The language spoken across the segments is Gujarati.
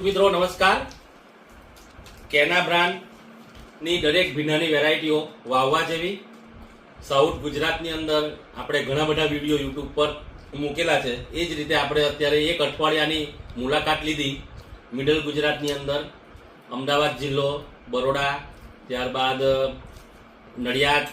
મિત્રો, નમસ્કાર. કેના બ્રાન્ડની દરેક ભીનાની વેરાયટીઓ વાવવા જેવી સાઉથ ગુજરાતની અંદર આપણે ઘણા બધા વીડિયો યુટ્યુબ પર મૂકેલા છે. એ જ રીતે આપણે અત્યારે એક અઠવાડિયાની મુલાકાત લીધી મિડલ ગુજરાતની અંદર. અમદાવાદ જિલ્લો, બરોડા, ત્યારબાદ નડિયાદ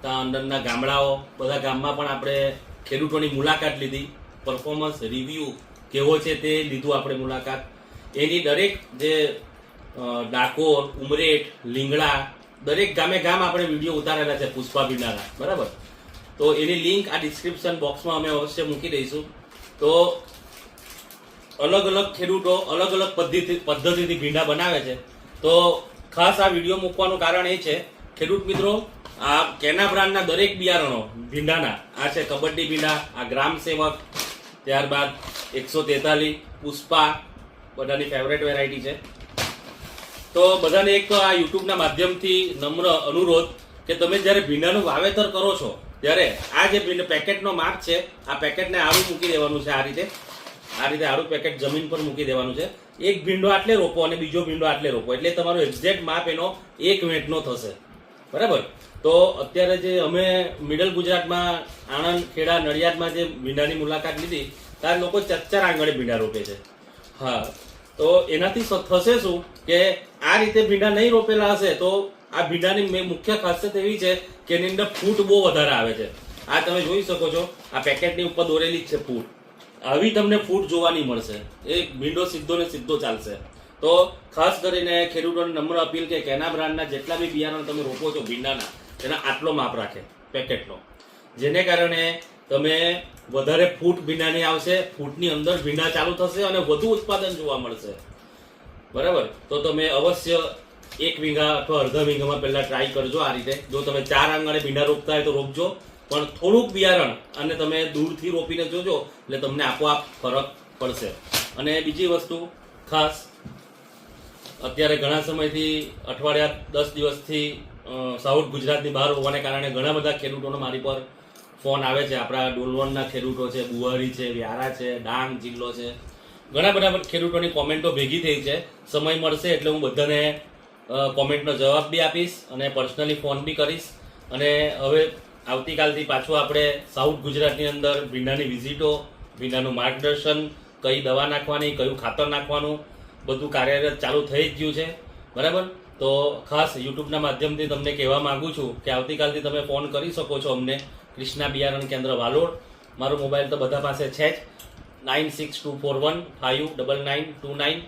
ત્યાં અંદરના ગામડાઓ, બધા ગામમાં પણ આપણે ખેડૂતોની મુલાકાત લીધી. પરફોર્મન્સ રિવ્યૂ કેવો છે તે લીધું આપણે મુલાકાત. એની દરેક જે ડાકોર ઉમરેઠ લીંગડા દરેક ગામે ગામ આપણે વીડિયો ઉતારેલા છે, પુષ્પા ભીંડાના બરાબર? તો એની લિંક આ ડિસ્ક્રિપ્શન બોક્સમાં અમે અવશ્ય મૂકી દઈશું. તો અલગ અલગ ખેડૂતો અલગ અલગ પદ્ધતિ, પદ્ધતિથી ભીંડા બનાવે છે. તો ખાસ આ વીડિયો મૂકવાનું કારણ એ છે, ખેડૂત મિત્રો, આ કેના બ્રાન્ડના દરેક બિયારણો ભીંડાના. આ છે કબડ્ડી ભીંડા, આ ગ્રામ સેવક, ત્યારબાદ એકસો તેતાલીસ, પુષ્પા બધાની ફેવરેટ વેરાયટી છે. તો બધાને એક આ યુટ્યુબના માધ્યમથી નમ્ર અનુરોધ કે તમે જ્યારે ભીંડાનું વાવેતર કરો છો, ત્યારે આ જે પેકેટનો માપ છે, આ પેકેટને આડું મૂકી દેવાનું છે આ રીતે. આ રીતે આડું પેકેટ જમીન પર મૂકી દેવાનું છે. એક ભીંડો આટલે રોપો અને બીજો ભીંડો આટલે રોપો, એટલે તમારો એક્ઝેક્ટ માપ એનો એક વેંટનો થશે. બરાબર? તો અત્યારે જે અમે મિડલ ગુજરાતમાં, આણંદ, ખેડા, નડિયાદમાં જે ભીંડાની મુલાકાત લીધી ત્યારે લોકો ચચ્ચર આંગણે ભીંડા રોપે છે. હા તો એનાથી થશે શું? કે આ રીતે ભીંડા નહીં રોપેલા હશે, તો આ ભીંડાની મુખ્ય ખાસિયત એવી છે કે એની અંદર ફૂટ બહુ વધારે આવે છે. આ તમે જોઈ શકો છો, આ પેકેટની ઉપર દોરેલી જ છે ફૂટ. આવી તમને ફૂટ જોવાની મળશે. એ ભીંડો સીધો ને સીધો ચાલશે. તો ખાસ કરીને ખેડૂતોને નમ્ર અપીલ કે કેના બ્રાન્ડના જેટલા બી બિયારણ તમે રોપો છો ભીંડાના, તેના આટલો માપ રાખે, પેકેટનો. જેને કારણે તમે વધારે ફૂટ ભીંડાની આવશે, ફૂટની અંદર ભીંડા ચાલુ થશે અને વધુ ઉત્પાદન જોવા મળશે. બરાબર? તો તમે અવશ્ય એક વીઘા અથવા અડધા વીઘામાં પહેલા ટ્રાય કરજો આ રીતે. જો તમે ચાર આંગણે ભીંડા રોપતા હોય તો રોપજો. પણ થોડુંક બિયારણ અને તમે દૂરથી રોપીને જોજો, એટલે તમને આપોઆપ ફરક પડશે. અને બીજી વસ્તુ, ખાસ, અત્યારે ઘણા સમયથી અઠવાડિયા દસ દિવસથી સાઉથ ગુજરાતની બહાર હોવાને કારણે ઘણા બધા ખેડૂતોનો મારી પર ફોન આવે છે, આપણા ડોલવણના ખેડૂતો છે બુવારી છે, વ્યારા છે, ડાંગ, જિલ્લો છે. ઘણા બધા ખેડૂતોની કોમેન્ટો ભેગી થઈ છે. સમય મળશે એટલે હું બધાને કોમેન્ટનો જવાબ બી આપીશ અને પર્સનલી ફોન બી કરીશ. અને હવે આવતીકાલથી પાછું આપણે સાઉથ ગુજરાતની અંદર ભીંડાની વિઝિટો ભીંડાનું માર્ગદર્શન, કઈ દવા નાખવાની, કયું ખાતર નાખવાનું, બધું કાર્યરત ચાલુ થઈ જ ગયું છે. બરાબર? તો ખાસ યુટ્યુબના માધ્યમથી તમને કહેવા માંગુ છું કે આવતીકાલથી તમે ફોન કરી શકો છો અમને, કૃષ્ણા બિયારણ કેન્દ્ર, વાલોડ. મારો મોબાઈલ તો બધા પાસે છે જ. Nine six two four one five double nine two nine.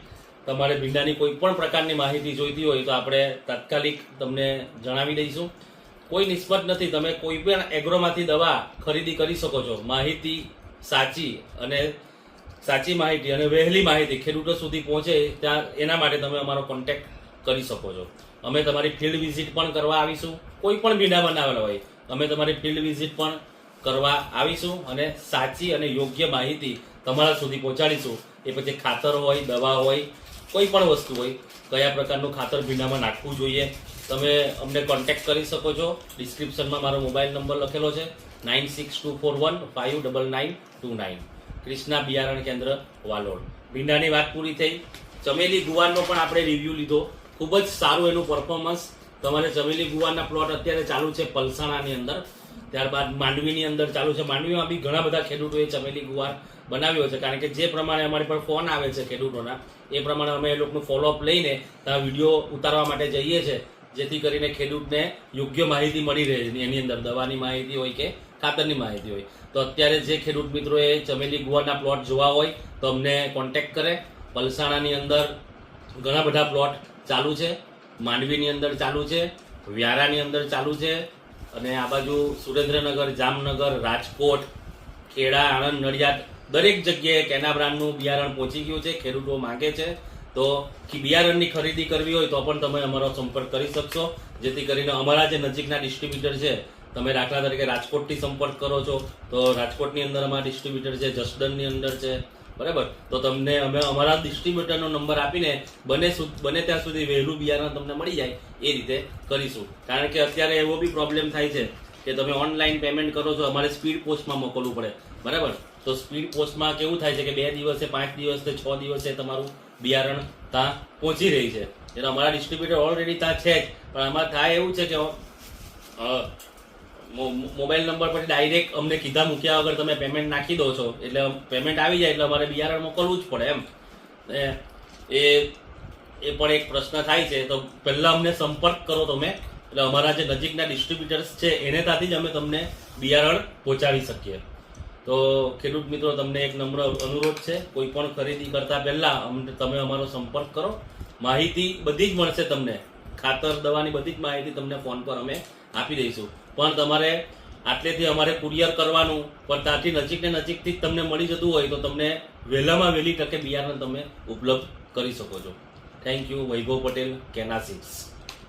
તમારે ભીંડાની કોઈ પણ પ્રકારની માહિતી જોઈતી હોય તો આપણે તાત્કાલિક તમને જણાવી દઈશું. કોઈ નિસ્બત નથી. તમે કોઈ પણ એગ્રોમાંથી દવા ખરીદી કરી શકો છો. માહિતી સાચી અને સાચી માહિતી અને વહેલી માહિતી ખેડૂતો સુધી પહોંચે ત્યાં એના માટે તમે અમારો કોન્ટેક્ટ કરી શકો છો. અમે તમારી ફિલ્ડ વિઝિટ પણ કરવા આવીશું. કોઈ પણ બીડા બનાવેલા હોય, અમે તમારી ફિલ્ડ વિઝિટ પણ કરવા આવીશું અને સાચી અને યોગ્ય માહિતી તમારા સુધી પહોંચાડીશું. એ પછી ખાતર હોય, દવા હોય, કોઈ પણ વસ્તુ હોય, કયા પ્રકારનું ખાતર ભીંડામાં નાખવું જોઈએ, તમે અમને કોન્ટેક્ટ કરી શકો છો. ડિસ્ક્રિપ્શનમાં મારો મોબાઈલ નંબર લખેલો છે nine six two four one five double nine two nine Krishna બિયારણ કેન્દ્ર વાલોડ. ભીંડાની વાત પૂરી થઈ. ચમેલી ગુવારનો પણ આપણે રિવ્યૂ લીધો. ખૂબ જ સારું એનું પરફોર્મન્સ તમારે ચમેલી ગુવારના પ્લોટ અત્યારે ચાલુ છે પલસાણાની અંદર. ત્યારબાદ માંડવીની અંદર ચાલુ છે. માંડવીમાં બી ઘણા બધા ખેડૂતોએ ચમેલી ગુવાર બનાવ્યો છે. કારણ કે જે પ્રમાણે અમારી પર ફોન આવે છે ખેડૂતોના, એ પ્રમાણે અમે એ લોકોનું ફોલોઅપ લઈને ત્યાં વીડિયો ઉતારવા માટે જઈએ છીએ જેથી કરીને ખેડૂતને યોગ્ય માહિતી મળી રહે. એની અંદર દવાની માહિતી હોય કે ખાતરની માહિતી હોય. તો અત્યારે જે ખેડૂત મિત્રોએ ચમેલી ગુવારના પ્લોટ જોવા હોય, તો અમને કોન્ટેક્ટ કરે. પલસાણાની અંદર ઘણા બધા પ્લોટ ચાલુ છે, માંડવીની અંદર ચાલુ છે, વ્યારાની અંદર ચાલુ છે, અને આ બાજુ સુરેન્દ્રનગર, જામનગર, રાજકોટ, ખેડા, આણંદ, નડિયાદ, દરેક જગ્યાએ કેના બ્રાન્ડનું બિયારણ પહોંચી ગયું છે, ખેડૂતો માંગે છે. તો બિયારણની ખરીદી કરવી હોય તો પણ તમે અમારો સંપર્ક કરી શકશો, જેથી કરીને અમારા જે નજીકના ડિસ્ટ્રીબ્યુટર છે, તમે દાખલા તરીકે રાજકોટથી સંપર્ક કરો છો, તો રાજકોટની અંદર અમારા ડિસ્ટ્રીબ્યુટર છે જસદનની અંદર છે બરાબર? તો તમને અમે અમારા ડિસ્ટ્રીબ્યુટરનો નંબર આપીને બને બને ત્યાં સુધી વહેલું બિયારણ તમને મળી જાય એ રીતે કરીશું. કારણ કે અત્યારે એવો બી પ્રોબ્લેમ થાય છે કે તમે ઓનલાઈન પેમેન્ટ કરો છો, અમારે સ્પીડ પોસ્ટમાં મોકલવું પડે. બરાબર? તો સ્પીડ પોસ્ટમાં કેવું થાય છે કે બે દિવસે, પાંચ દિવસે, છ દિવસે તમારું બિયારણ ત્યાં પહોંચી રહી છે. એટલે અમારા ડિસ્ટ્રીબ્યુટર ઓલરેડી ત્યાં છે જ. પણ આમાં થાય એવું છે કે મોબાઈલ નંબર પર ડાયરેક્ટ અમને કીધા મૂક્યા વગર તમે પેમેન્ટ નાખી દો છો. એટલે પેમેન્ટ આવી જાય એટલે અમારે બિયારણ મોકલવું જ પડે એમ. એ એ પણ એક પ્રશ્ન થાય છે. તો પહેલાં અમને સંપર્ક કરો તમે. એટલે અમારા જે નજીકના ડિસ્ટ્રીબ્યુટર્સ છે, એને ત્યાંથી જ અમે તમને બિયારણ પહોંચાડી શકીએ. તો ખેડૂત મિત્રો, તમને એક નમ્ર અનુરોધ છે. કોઈ પણ ખરીદી કરતા પહેલાં અમને તમે અમારો સંપર્ક કરો. માહિતી બધી જ મળશે તમને. ખાતર, દવાની બધી જ માહિતી તમને ફોન પર અમે આપી દઈશું. પણ તમારે આટલેથી અમારે કુરિયર કરવાનું, પણ ત્યાંથી નજીક ને નજીકથી જ તમને મળી જતું હોય તો તમને વહેલામાં વહેલી તકે બિયારણ તમે ઉપલબ્ધ કરી શકો છો. થેન્ક યુ વૈભવ પટેલ, કેના સિક્સ